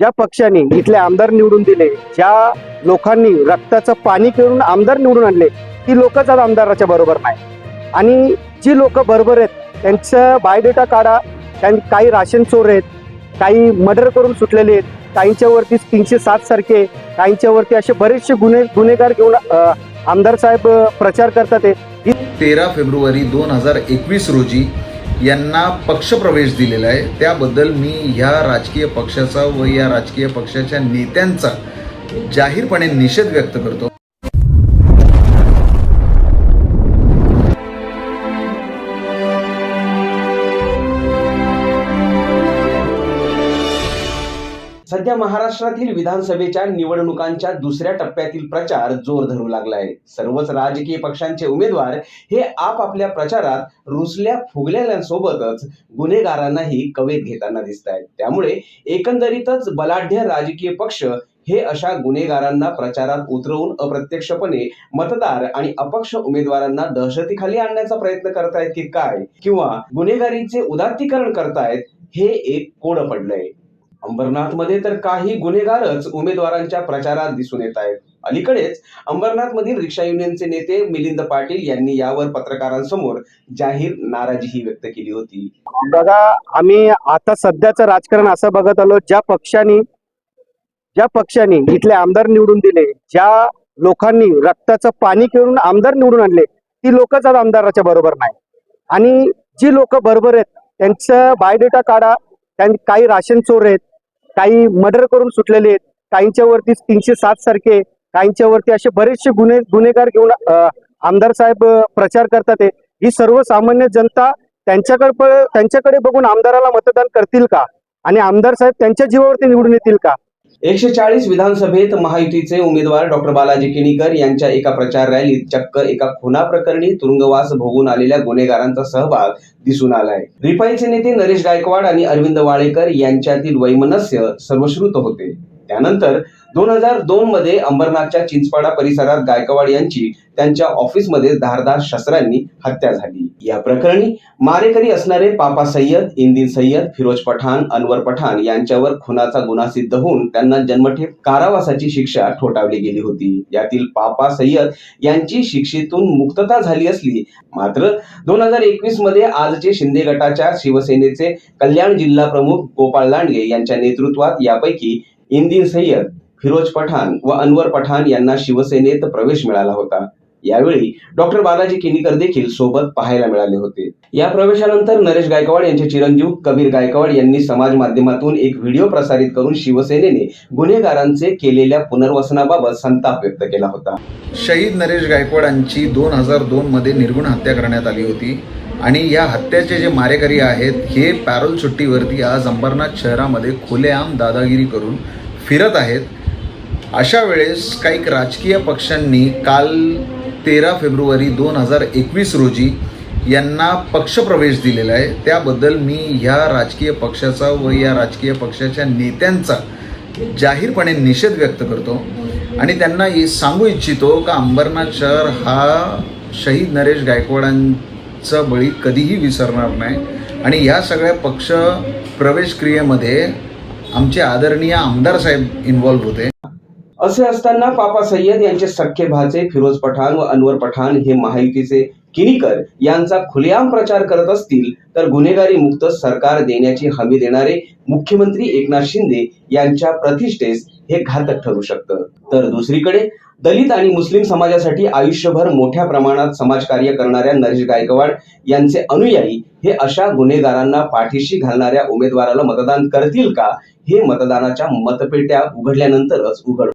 ज्या पक्षाने इथले आमदार निवडून दिले ज्या लोकांनी रक्ताचं पाणी करून आमदार निवडून आणले ती लोकच आज आमदाराच्या बरोबर नाही आणि जी लोक बरोबर आहेत त्यांचं बायोडेटा काढा त्यां काही राशन चोर आहेत काही मर्डर करून सुटलेले आहेत काहींच्यावरती तीनशे सात सारखे काहींच्यावरती असे बरेचसे गुन्हे गुन्हेगार घेऊन आमदार साहेब प्रचार करतात आहे तेरा फेब्रुवारी दोन हजार एकवीस रोजी यांना पक्षप्रवेश दिलेला आहे. त्याबद्दल मी ह्या राजकीय पक्षाचा व या राजकीय पक्षाच्या नेत्यांचा जाहीरपणे निषेध व्यक्त करतो. सध्या महाराष्ट्रातील विधानसभेच्या निवडणुकांच्या दुसऱ्या टप्प्यातील प्रचार जोर धरू लागलाय. सर्वच राजकीय पक्षांचे उमेदवार हे आपापल्या प्रचारात रुसल्या फुगलेल्यांसोबतच गुन्हेगारांनाही कवेत घेताना दिसत आहेत त्यामुळे एकंदरीतच बलाढ्य राजकीय पक्ष हे अशा गुन्हेगारांना प्रचारात उतरवून अप्रत्यक्षपणे मतदार आणि अपक्ष उमेदवारांना दहशतीखाली आणण्याचा प्रयत्न करतायत की काय? किंवा गुन्हेगारीचे उदात्तीकरण करतायत हे एक कोड पडलंय. अंबरनाथमध्ये तर काही गुन्हेगारच उमेदवारांच्या प्रचारात दिसून येत आहेत. अलीकडेच अंबरनाथमधील रिक्षा युनियनचे नेते मिलिंद पाटील यांनी यावर पत्रकारांसमोर जाहीर नाराजीही व्यक्त केली होती. बघा आम्ही आता सध्याचं राजकारण असं बघत आलो ज्या पक्षांनी ज्या पक्षाने इथले आमदार निवडून दिले ज्या लोकांनी रक्ताचं पाणी करून आमदार निवडून आणले ती लोकच आज आमदाराच्या बरोबर नाही. आणि जी लोक बरोबर आहेत त्यांचं बायोडेटा काढा त्यां काही राशन चोर आहेत काही मर्डर करून सुटलेले आहेत. काहींच्यावरती तीनशे सात सारखे काहींच्यावरती असे बरेचसे गुन्हे गुन्हेगार घेऊन आमदार साहेब प्रचार करतात आहे ही सर्वसामान्य जनता त्यांच्याकडे त्यांच्याकडे बघून आमदाराला मतदान करतील का? आणि आमदार साहेब त्यांच्या जीवावरती निवडून येतील का? एकशे चाळीस विधानसभेत महायुतीचे उमेदवार डॉक्टर बालाजी किणीकर यांच्या एका प्रचार रॅलीत चक्क एका खुना प्रकरणी तुरुंगवास भोगून आलेल्या गुन्हेगारांचा सहभाग दिसून आलाय. रिपाईचे नेते नरेश गायकवाड आणि अरविंद वाळेकर यांच्यातील वैमनस्य सर्वश्रुत होते. त्यानंतर दोन हजार दोन मध्ये अंबरनाथच्या चिंचपाडा परिसरात गायकवाड यांची त्यांच्या ऑफिसमध्ये धारदार शस्त्रांनी हत्या झाली. या प्रकरणी मारेकरी असणारे पापा सय्यद इंदिन सय्यद फिरोज पठाण अनवर पठाण यांच्यावर खुनाचा गुन्हा सिद्ध होऊन त्यांना जन्मठेप कारावासाची शिक्षा ठोठावली गेली होती. यातील पापा सय्यद यांची शिक्षेतून मुक्तता झाली असली मात्र दोन हजार एकवीसमध्ये आजचे शिंदे गटाच्या शिवसेनेचे कल्याण जिल्हा प्रमुख गोपाळ लांडगे यांच्या नेतृत्वात यापैकी इंदिन सय्यद फिरोज पठाण व अनवर पठाण यांना शिवसेनेत प्रवेश मिळाला होता. यावेळी डॉक्टर बालाजी किनीकर देखील सोबत पाहायला मिळाले होते. या प्रवेशानंतर नरेश गायकवाड यांचे चिरंजीव कबीर गायकवाड यांनी समाज माध्यमातून एक व्हिडिओ प्रसारित करून शिवसेनेने गुन्हेगारांचे केलेल्या पुनर्वसनाबाबत संताप व्यक्त केला होता. शहीद नरेश गायकवाडांची दोन हजार दोनमध्ये निर्गुण हत्या करण्यात आली होती आणि या हत्याचे जे मारेकरी आहेत हे पॅरोल सुट्टीवरती आज अंबरनाथ शहरामध्ये खुलेआम दादागिरी करून फिरत आहेत. अशा वेळेस काही राजकीय पक्षांनी काल तेरा फेब्रुवारी दोन हजार एकवीस रोजी यांना पक्षप्रवेश दिलेला आहे. त्याबद्दल मी ह्या राजकीय पक्षाचा व या राजकीय पक्षाच्या नेत्यांचा जाहीरपणे निषेध व्यक्त करतो. आणि त्यांना सांगू इच्छितो का अंबरनाथ शहर हा शहीद नरेश गायकवाडांचा बळी कधीही विसरणार नाही. आणि ह्या सगळ्या पक्ष प्रवेश क्रियेमध्ये आमचे आदरणीय आमदार साहेब इन्व्हॉल्व्ह होते. असे असताना पापा सय्यद यांचे सख्खे भाचे फिरोज पठाण व अनवर पठाण हे महायुतीचे किनीकर यांचा खुलेआम प्रचार करत असतील तर गुन्हेगारी मुक्त सरकार देण्याची हमी देणारे मुख्यमंत्री एकनाथ शिंदे यांच्या प्रतिष्ठेस हे घातक ठरू शकतं. तर दुसरीकडे दलित आणि मुस्लिम समाजासाठी आयुष्यभर मोठ्या प्रमाणात समाजकार्य करणाऱ्या नरेश गायकवाड यांचे अनुयायी हे अशा गुन्हेगारांना पाठीशी घालणाऱ्या उमेदवाराला मतदान करतील का हे मतदानाच्या मतपेट्या उघडल्यानंतरच उघड